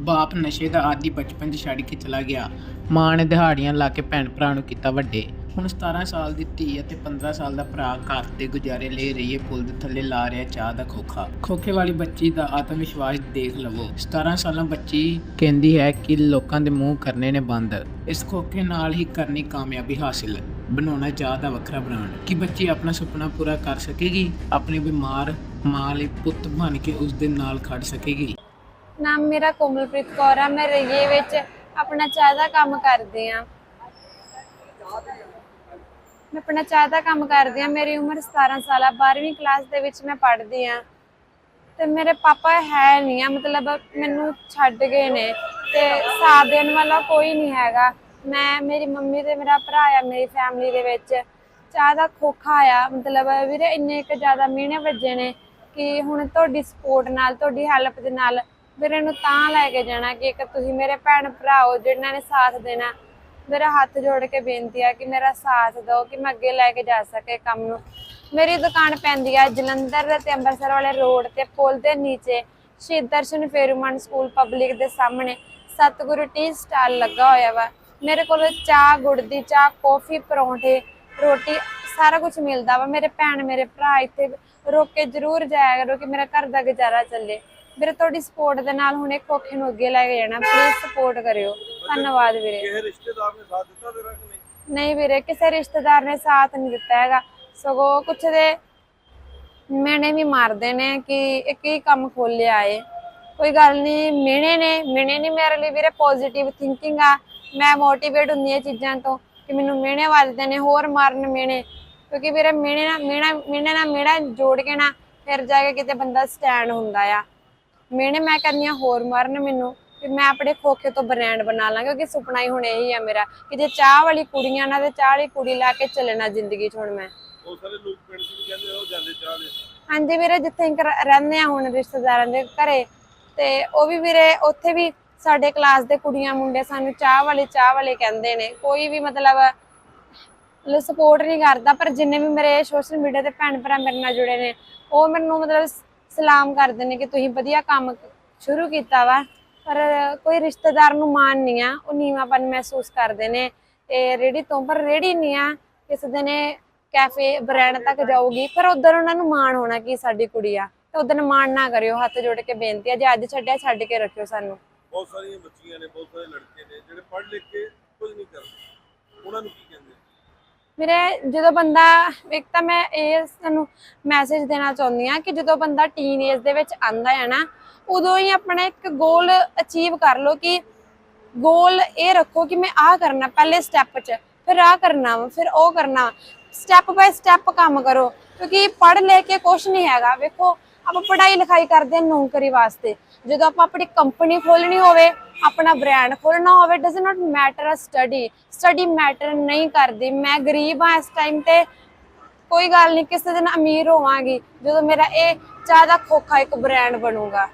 ਬਾਪ ਨਸ਼ੇ ਦਾ ਆਦੀ ਬਚਪਨ 'ਚ ਛੱਡ ਕੇ ਚਲਾ ਗਿਆ। ਮਾਂ ਨੇ ਦਿਹਾੜੀਆਂ ਲਾ ਕੇ ਭੈਣ ਭਰਾ ਨੂੰ ਕੀਤਾ ਵੱਡੇ। ਹੁਣ 17 ਸਾਲ ਦੀ ਧੀ ਅਤੇ 15 ਸਾਲ ਦਾ ਭਰਾ ਘਰ ਦੇ ਗੁਜ਼ਾਰੇ ਲੈ ਰਹੀ ਹੈ। ਪੁਲ ਦੇ ਥੱਲੇ ਲਾ ਰਿਹਾ ਚਾਹ ਦਾ ਖੋਖਾ। ਖੋਖੇ ਵਾਲੀ ਬੱਚੀ ਦਾ ਆਤਮ ਵਿਸ਼ਵਾਸ ਦੇਖ ਲਵੋ। 17 ਸਾਲਾਂ ਬੱਚੀ ਕਹਿੰਦੀ ਹੈ ਕਿ ਲੋਕਾਂ ਦੇ ਮੂੰਹ ਕਰਨੇ ਨੇ ਬੰਦ। ਇਸ ਖੋਖੇ ਨਾਲ ਹੀ ਕਰਨੀ ਕਾਮਯਾਬੀ ਹਾਸਿਲ। ਬਣਾਉਣਾ ਚਾਹ ਦਾ ਵੱਖਰਾ ਬ੍ਰਾਂਡ। ਕਿ ਬੱਚੀ ਆਪਣਾ ਸੁਪਨਾ ਪੂਰਾ ਕਰ ਸਕੇਗੀ? ਆਪਣੇ ਬਿਮਾਰ ਮਾਂ ਲਈ ਪੁੱਤ ਬਣ ਕੇ ਉਸ ਦੇ ਨਾਲ ਖੜ ਸਕੇਗੀ? ਨਾਮ ਮੇਰਾ ਕੋਮਲਪ੍ਰੀਤ ਕੌਰ ਆ, ਮੈਂ ਰਈਏ ਵਿੱਚ ਆਪਣਾ ਚਾਹ ਦਾ ਕੰਮ ਕਰਦੀ ਆ। ਮੈਂ ਆਪਣਾ ਚਾਹ ਦਾ ਕੰਮ ਕਰਦੀ ਆ, ਮੇਰੀ ਉਮਰ 17 ਸਾਲ ਆ 12ਵੀਂ ਕਲਾਸ ਦੇ ਵਿੱਚ ਮੈਂ ਪੜ੍ਹਦੀ ਆ। ਤੇ ਮੇਰੇ ਪਾਪਾ ਹੈ ਨਹੀਂ ਆ, ਮਤਲਬ ਮੈਨੂੰ ਛੱਡ ਗਏ ਨੇ ਤੇ ਸਾਥ ਦੇਣ ਵਾਲਾ ਕੋਈ ਨਹੀਂ ਹੈਗਾ। ਮੈਂ, ਮੇਰੀ ਮੰਮੀ ਤੇ ਮੇਰਾ ਭਰਾ ਆ, ਮੇਰੀ ਫੈਮਿਲੀ ਦੇ ਵਿੱਚ। ਚਾਹ ਦਾ ਖੋਖਾ ਆ, ਮਤਲਬ ਵੀਰੇ ਇੰਨੇ ਕੁ ਜ਼ਿਆਦਾ ਮਹੀਨੇ ਵੱਜੇ ਨੇ ਕਿ ਹੁਣ ਤੁਹਾਡੀ ਸਪੋਰਟ ਨਾਲ, ਤੁਹਾਡੀ ਹੈਲਪ ਦੇ ਨਾਲ ਵੀਰੇ ਨੂੰ ਤਾਂ ਲੈ ਕੇ ਜਾਣਾ ਕਿ ਇੱਕ ਤੁਸੀਂ ਮੇਰੇ ਭੈਣ ਭਰਾ ਹੋ ਜਿਨ੍ਹਾਂ ਨੇ ਸਾਥ ਦੇਣਾ। ਮੇਰਾ ਹੱਥ ਜੋੜ ਕੇ ਬੇਨਤੀ ਆ ਕਿ ਮੇਰਾ ਸਾਥ ਦਿਓ, ਕਿ ਮੈਂ ਅੱਗੇ ਲੈ ਕੇ ਜਾ ਸਕੇ ਕੰਮ ਨੂੰ। ਮੇਰੀ ਦੁਕਾਨ ਪੈਂਦੀ ਆ ਜਲੰਧਰ ਤੇ ਅੰਮ੍ਰਿਤਸਰ ਵਾਲੇ ਰੋਡ ਤੇ, ਪੁਲ ਦੇ ਨੀਚੇ। ਸ਼ਹੀਦ ਦਰਸ਼ਨ ਫੇਰੂਮਾਨ ਸਕੂਲ ਪਬਲਿਕ ਦੇ ਸਾਹਮਣੇ। ਸਤਿਗੁਰੂ ਟੀ ਸਟਾਲ ਲੱਗਾ ਹੋਇਆ ਵਾ। ਮੇਰੇ ਕੋਲ ਚਾਹ, ਗੁੜ ਦੀ ਚਾਹ, ਕੌਫੀ, ਪਰੌਂਠੇ, ਰੋਟੀ, ਸਾਰਾ ਕੁਝ ਮਿਲਦਾ ਵਾ। ਮੇਰੇ ਭੈਣ, ਮੇਰੇ ਭਰਾ ਇੱਥੇ ਰੁਕ ਕੇ ਜ਼ਰੂਰ ਜਾਇਆ ਕਰੋ ਕਿ ਮੇਰਾ ਘਰ ਦਾ ਗੁਜ਼ਾਰਾ ਚੱਲੇ। ਵੀਰੇ ਤੁਹਾਡੀ ਸਪੋਰਟ ਦੇ ਨਾਲ ਹੁਣ ਇਹ ਖੋਖੇ ਨੂੰ ਅੱਗੇ ਲੈ ਕੇ ਜਾਣਾ। ਪਲੀਜ਼ ਸਪੋਰਟ ਕਰਿਓ। ਧੰਨਵਾਦ ਵੀਰੇ। ਕਿਸੇ ਰਿਸ਼ਤੇਦਾਰ ਨੇ ਸਾਥ ਦਿੱਤਾ ਤੇਰਾ ਕਿ ਨਹੀਂ? ਨਹੀਂ ਵੀਰੇ ਕਿਸੇ ਰਿਸ਼ਤੇਦਾਰ ਨੇ ਸਾਥ ਨਹੀਂ ਦਿੱਤਾ ਹੈਗਾ। ਸਗੋਂ ਕੁਛ ਦੇ ਮੈਨੇ ਵੀ ਮਾਰਦੇ ਨੇ ਕਿ ਇਹ ਕੀ ਕੰਮ ਖੋਲਿਆ ਏ। ਕੋਈ ਗੱਲ ਨਹੀਂ ਮਿਹਣੇ ਨੇ। ਮਿਹਣੇ ਨਹੀਂ ਮੇਰੇ ਲਈ ਵੀਰੇ ਪੋਜ਼ਿਟਿਵ ਥਿੰਕਿੰਗ ਆ। ਮੈਂ ਮੋਟੀਵੇਟ ਹੁੰਦੀ ਹਾਂ ਇਹ ਚੀਜ਼ਾਂ ਤੋਂ ਕਿ ਮੈਨੂੰ ਮਿਹਣੇ ਵੱਜਦੇ ਨੇ ਹੋਰ ਮਾਰਨ ਮਿਹਣੇ। ਕਿਉਂਕਿ ਵੀਰੇ ਮਿਹਣੇ ਨਾਲ ਮਿਹਣਾ ਮਿਹਣੇ ਨਾਲ ਮਿਹਣਾ ਜੋੜ ਕੇ ਨਾ ਫਿਰ ਜਾ ਕੇ ਕਿਤੇ ਬੰਦਾ ਸਟੈਂਡ ਹੁੰਦਾ ਆ। ਮਿਹਣੇ ਮੈਂ ਹਾਂ ਹੋਰ ਮਾਰਨ ਮੈਨੂੰ ਕਿ ਮੈਂ ਆਪਣੇ ਖੋਖੇ ਤੋਂ ਬ੍ਰਾਂਡ ਬਣਾ ਲਾਂ ਕਿਉਂਕਿ ਸੁਪਨਾ ਹੀ ਹੁਣ ਇਹੀ ਆ ਮੇਰਾ ਕਿ ਜੇ ਚਾਹ ਵਾਲੀ ਕੁੜੀਆਂ ਨਾਲ ਤੇ ਚਾਹ ਵਾਲੀ ਕੁੜੀ ਲਾ ਕੇ ਚੱਲਣਾ ਜ਼ਿੰਦਗੀ 'ਚ ਹੁਣ ਮੈਂ। ਉਹ ਸਾਰੇ ਲੋਕ ਪਿੰਡ 'ਚ ਵੀ ਕਹਿੰਦੇ ਉਹ ਜਾਂਦੇ ਚਾਹ ਦੇ। ਹਾਂਜੀ ਵੀਰੇ ਜਿੱਥੇ ਅਸੀਂ ਕਰ- ਰਹਿੰਦੇ ਆ ਹੁਣ ਰਿਸ਼ਤੇਦਾਰਾਂ ਦੇ ਘਰੇ ਤੇ ਉਹ ਵੀ ਵੀਰੇ ਉੱਥੇ ਵੀ ਸਾਡੇ ਕਲਾਸ ਦੇ ਕੁੜੀਆਂ ਮੁੰਡੇ ਸਾਨੂੰ ਚਾਹ ਵਾਲੇ ਚਾਹ ਵਾਲੇ ਕਹਿੰਦੇ ਨੇ। ਕੋਈ ਵੀ ਮਤਲਬ ਸਪੋਰਟ ਨਹੀਂ ਕਰਦਾ ਪਰ ਜਿੰਨੇ ਵੀ ਮੇਰੇ ਸੋਸ਼ਲ ਮੀਡੀਆ ਤੇ ਭੈਣ ਭਰਾ ਮੇਰੇ ਨਾਲ ਜੁੜੇ ਨੇ ਉਹ ਮੈਨੂੰ ਮਤਲਬ ਸ- ਸਲਾਮ ਕਰਦੇ ਨੇ ਕਿ ਤੁਸੀਂ ਵਧੀਆ ਕੰਮ ਸ਼ੁਰੂ ਕੀਤਾ ਵਾ। ਪਰ ਕੋਈ ਰਿਸ਼ਤੇਦਾਰ ਨੂੰ ਮਾਣ ਨਹੀਂ ਆ, ਉਹ ਨੀਵਾਂਪਨ ਮਹਿਸੂਸ ਕਰਦੇ ਨੇ ਤੇ ਰੇੜੀ ਤੋਂ ਪਰ ਰੇੜੀ ਨਹੀਂ ਆ, ਕਿਸੇ ਦਿਨ ਕੈਫੇ ਬ੍ਰਾਂਡ ਤੱਕ ਜਾਊਗੀ। ਪਰ ਉਧਰ ਉਹਨਾਂ ਨੂੰ ਮਾਣ ਹੋਣਾ ਕਿ ਸਾਡੀ ਕੁੜੀ ਆ, ਤੇ ਉਧਰ ਮਾਣ ਨਾ ਕਰਿਓ, ਹੱਥ ਜੋੜ ਕੇ ਬੇਨਤੀ ਆ, ਜੇ ਅੱਜ ਛੱਡਿਆ ਛੱਡ ਕੇ ਰੱਖਿਓ ਸਾਨੂੰ। ਬਹੁਤ ਸਾਰੀਆਂ ਬੱਚੀਆਂ ਨੇ, ਬਹੁਤ ਸਾਰੇ ਲੜਕੇ ਨੇ, ਜਿਹੜੇ ਪੜ੍ਹ ਲਿਖ ਕੇ ਕੁਝ ਨਹੀਂ ਕਰਦੇ। ਉਹਨਾਂ ਨੂੰ ਕੀ ਕਹਿੰਦੇ ਜਦੋਂ ਬੰਦਾ, ਇੱਕ ਤਾਂ ਮੈਂ ਇਹ ਤੁਹਾਨੂੰ ਮੈਸੇਜ ਦੇਣਾ ਚਾਹੁੰਦੀ ਆ ਕਿ ਜਦੋਂ ਬੰਦਾ ਟੀਨ ਏਜ ਦੇ ਵਿੱਚ ਆਂਦਾ ਹੈ ਨਾ, ਉਦੋਂ ਹੀ ਆਪਣਾ ਇੱਕ ਗੋਲ ਅਚੀਵ ਕਰ ਲਓ ਕਿ ਗੋਲ ਇਹ ਰੱਖੋ ਕਿ ਮੈਂ ਆਹ ਕਰਨਾ, ਪਹਿਲੇ ਸਟੈਪ 'ਚ, ਫਿਰ ਆਹ ਕਰਨਾ ਵਾ, ਫਿਰ ਉਹ ਕਰਨਾ ਸਟੈਪ ਬਾਈ ਸਟੈਪ ਕੰਮ ਕਰੋ, ਕਿਉਂਕਿ ਪੜ੍ਹ ਲੈ ਕੇ ਕੁਝ ਨਹੀਂ ਹੈਗਾ, ਵੇਖੋ। ਆਪਾਂ ਪੜ੍ਹਾਈ ਲਿਖਾਈ ਕਰਦੇ ਹਾਂ ਨੌਕਰੀ ਵਾਸਤੇ। ਜਦੋਂ ਆਪਾਂ ਆਪਣੀ ਕੰਪਨੀ ਖੋਲਣੀ ਹੋਵੇ, ਆਪਣਾ ਬ੍ਰਾਂਡ ਖੋਲਣਾ ਹੋਵੇ does not matter uh study study matter ਨਹੀਂ ਕਰਦੀ। ਮੈਂ ਗਰੀਬ ਹਾਂ ਇਸ ਟਾਈਮ ਤੇ। ਕੋਈ ਗੱਲ ਨਹੀਂ, ਕਿਸੇ ਦਿਨ ਅਮੀਰ ਹੋਵਾਂਗੀ। ਜਦੋਂ ਮੇਰਾ ਇਹ ਚਾਹ ਦਾ ਖੋਖਾ ਇੱਕ ਬ੍ਰਾਂਡ ਬਣੂਗਾ।